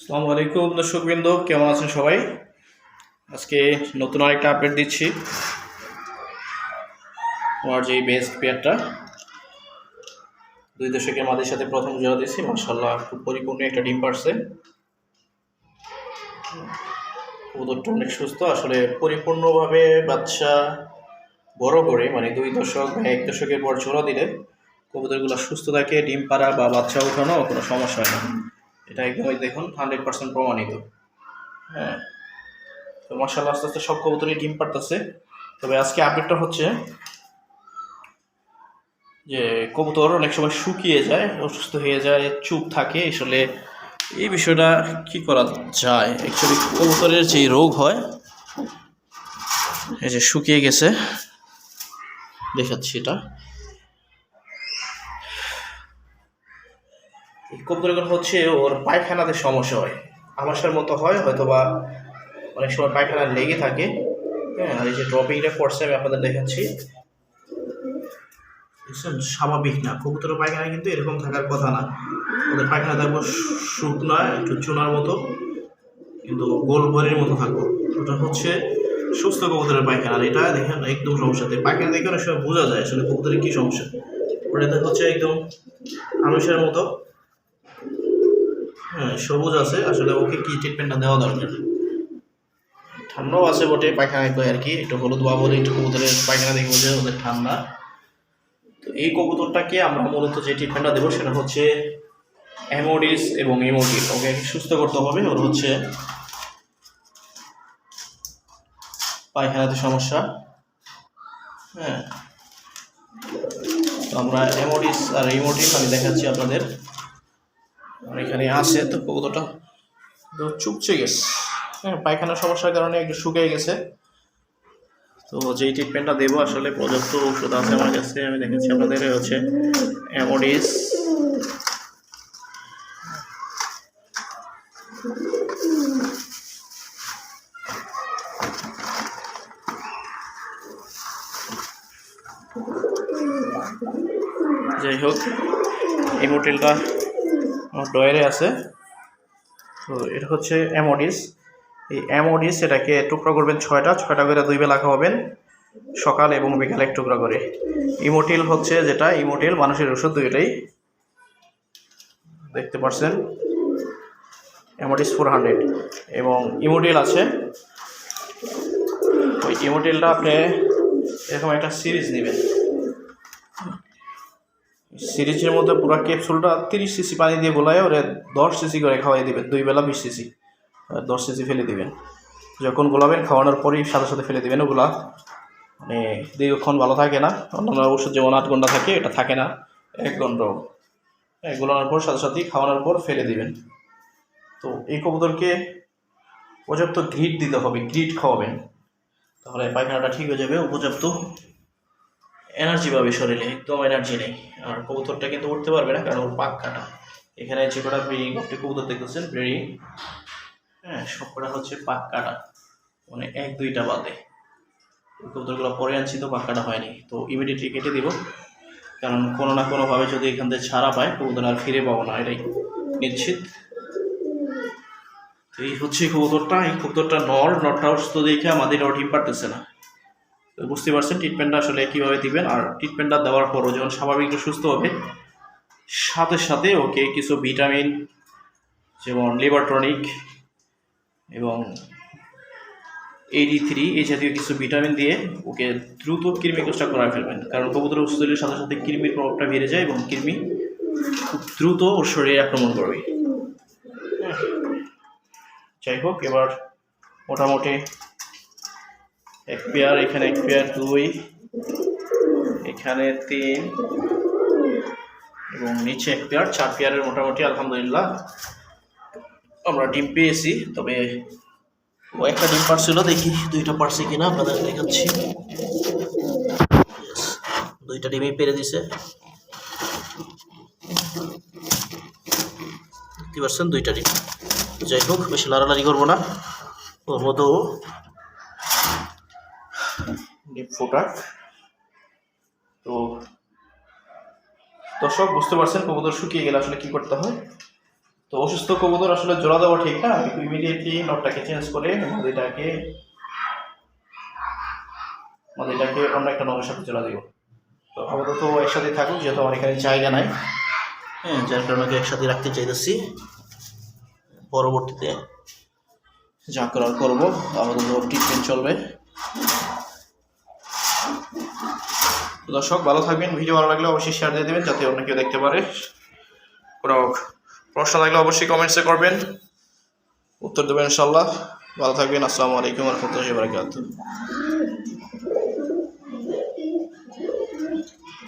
আসসালামু আলাইকুম দর্শকবৃন্দ, কেমন আছেন সবাই? আজকে নতুন আরেকটা আপডেট দিচ্ছি। আমার যে বেস্ট পেয়ারটা দুই দশকের মাদের সাথে প্রথম জোড়া দিচ্ছি মার্শাল্লাহ খুব পরিপূর্ণ একটা ডিম পারছে। ওদেরটা অনেক সুস্থ, আসলে পরিপূর্ণভাবে বাচ্চা বড় করে মানে দুই দশক বা এক দশকের পর জোড়া দিলে, কবুতরগুলো সুস্থ থাকে, ডিম পাড়া বা বাচ্চা ওঠানো কোনো সমস্যা হয় না। এটা একদমই দেখুন হান্ড্রেড পার্সেন্ট প্রমাণিত। হ্যাঁ। তো মার্শাল্লাহ আস্তে আস্তে সব কবুতরই ডিম পারতেছে তবে আজকে আপডেটটা হচ্ছে যে কবুতর অনেক সময় শুকিয়ে যায়, অসুস্থ হয়ে যায়, চুপ থাকে। আসলে এই বিষয়টা কি করা যায়? অ্যাকচুয়ালি কবুতরের যে রোগ হয়, এই যে শুকিয়ে গেছে। দেখাচ্ছি এটা। এই কবুতরগুলো হচ্ছে ওর পায়খানাতে সমস্যা হয়। আমাশার মতো হয় হয়তো বা অনেক সময় পায়খানা লেগে থাকে। হ্যাঁ আর এই যে ড্রপিংটা করছে আমি আপনাদের দেখাচ্ছি। স্বাভাবিক না। কবুতরের পায়খানা কিন্তু এরকম থাকার কথা না। ওদের পায়খানা থাকব শুকনো, একটু চুনার মতো, কিন্তু গোল ভরির মতো থাকব। ওটা হচ্ছে সুস্থ কবুতরের পায়খানা। এটা দেখেন, একদম সমস্যা। পায়খানা দেখে অনেক সময় বোঝা যায় আসলে কবুতরের কী সমস্যা। ওটাতে হচ্ছে একদম আমিষের মতো। সবুজ আছে। আসলে ওকে কি ট্রিটমেন্টটা দেওয়া দরকার? ঠান্ডাও আছে বটে, পায়খানায় কয় আর কি। একটু হলুদ বা বলে একটু কবুতরের পায়খানা দেখব যে ওদের ঠান্ডা। তো এই কবুতরটাকে আমরা মূলত যে ট্রিটমেন্টটা দেবো সেটা হচ্ছে অ্যামোডিস এবং ইমোডিল ওকে সুস্থ করতে হবে, ওর হচ্ছে পায়খানাতে সমস্যা। হ্যাঁ। তো আমরা অ্যামোডিস আর ইমোডিল আমি দেখাচ্ছি আপনাদের। এখানে আছে তো কবুতরটা। তো চুপচে গেছে। হ্যাঁ পায়খানার সমস্যার কারণে একটু শুকিয়ে গেছে। তো যেই ট্রিটমেন্টটা দেবো আসলে পর্যাপ্ত ওষুধ আছে আমার কাছে, আমি দেখেছি আপনাদের হচ্ছে অ্যামোডিস যাই হোক, এই মোটেলটা আমার ডয়ারে আছে। তো এটা হচ্ছে অ্যামোডিস। এই অ্যামোডিস এটাকে টুকরা করবেন ছয়টা ছয়টা করে দুই বেলা খাওয়াবেন সকাল এবং বিকালে এক টুকরা করে। ইমোটিল হচ্ছে যেটা, ইমোটিল মানুষের ওষুধ দুইটাই। দেখতে পাচ্ছেন অ্যামোডিস ফোর হান্ড্রেড এবং ইমোটিল আছে। ওই ইমোটিলটা আপনি এরকম একটা সিরিজ নেবেন। সিরিজের মধ্যে পুরো ক্যাপসুলটা তিরিশ সিসি পানি দিয়ে গোলায় ওরে দশ সিসি করে খাওয়াই দিবেন, দুই বেলা বিশ সিসি। দশ সিসি ফেলে দিবেন। যখন গোলাবেন, খাওয়ানোর পরেই সাথে সাথে ফেলে দেবেন ওগুলা। মানে দীর্ঘক্ষণ ভালো থাকে না, অন্যান্য ওষুধ যেমন আট ঘণ্টা থাকে, এটা থাকে না, এক ঘন্টাও হ্যাঁ গোলানোর পর সাথে সাথেই খাওয়ানোর পর ফেলে দিবেন। তো এই কবুতরকে পর্যাপ্ত গ্রিট দিতে হবে গ্রিট খাওয়াবেন। তাহলে পায়খানাটা ঠিক হয়ে যাবে, উপযুক্ত এনার্জি পাবে শরীরে একদম এনার্জি নেই। আর কবুতরটা কিন্তু উঠতে পারবে না, কারণ ওর পাক কাটা। এখানে যে কটা ব্রিডিং আপনি কবুতর দেখতেছেন ব্রিডিং হ্যাঁ সব কটা হচ্ছে পাক কাটা। মানে এক, দুইটা বাদে। কবুতরগুলো পরে আনছি তো পাক কাটা হয়নি। তো ইমিডিয়েটলি কেটে দিব। কারণ কোনো না কোনোভাবে যদি এখান থেকে ছাড়া পায়, কবুতর আর ফিরে পাবো না, এটাই নিশ্চিত। তো এই হচ্ছে কবুতরটা। এই কবুতরটা নর নরটা অসুস্থ দেখে আমাদের ডিম পারতেছে না। তো বুঝতে পারছেন ট্রিটমেন্টটা আসলে কীভাবে দিবেন আর ট্রিটমেন্টটা দেওয়ার পরও যখন স্বাভাবিক সুস্থ হবে, সাথে সাথে ওকে কিছু ভিটামিন যেমন লিভার টনিক এবং এইডি থ্রি এই জাতীয় কিছু ভিটামিন দিয়ে ওকে দ্রুত কৃমি কোষটা করায় ফেলবেন কারণ কবুতর হলে সাথে সাথে কৃমির প্রভাবটা বেড়ে যায় এবং কৃমি খুব দ্রুত ওর শরীরে আক্রমণ করবে। যাই হোক, এবার মোটামুটি এক পেয়ার এখানে এক পেয়ার দুই, এখানে তিন, এবং নিচে এক পেয়ার চার পেয়ারের মোটামুটি, আলহামদুলিল্লাহ, আমরা ডিম পেয়েছি, তবে ও একটা ডিম পারছিল, দেখি দুইটা পারছে কিনা আপনাদের দেখাচ্ছি। দুইটা ডিমই পেরে দিছে। দেখতে পাচ্ছেন, দুইটা ডিম। যাই হোক, বেশি লাড়ালাড়ি করব না। ওর মতো ডিপ ফোটা তো দর্শক, বুঝতে পারছেন কবুতর শুকিয়ে গেলে আসলে কি করতে হয়? তো অসুস্থ কবুতর আসলে জোড়া দেওয়া ঠিক না ইমিডিয়েটলি নটটাকে চেঞ্জ করে মাদিটাকে মাদিটাকে অন্য একটা নটের সাথে জোড়া দিব। তো আপাতত একসাথে থাকুক, যেহেতু আমার এখানে জায়গা নাই। হ্যাঁ যার কারণে একসাথে রাখতে চাইতেছি। পরবর্তীতে যা করার করব, আপাতত ট্রিটমেন্ট চলবে। তো দর্শক, ভালো থাকবেন। ভিডিও ভালো লাগলে অবশ্যই শেয়ার দিয়ে দেবেন যাতে অন্য কেউ দেখতে পারে। প্রশ্ন থাকলে অবশ্যই কমেন্টসে করবেন। উত্তর দেবেন ইনশাল্লাহ ভালো থাকবেন। আসসালামু আলাইকুম রহমতুল্লাহ বারাকাতুহু।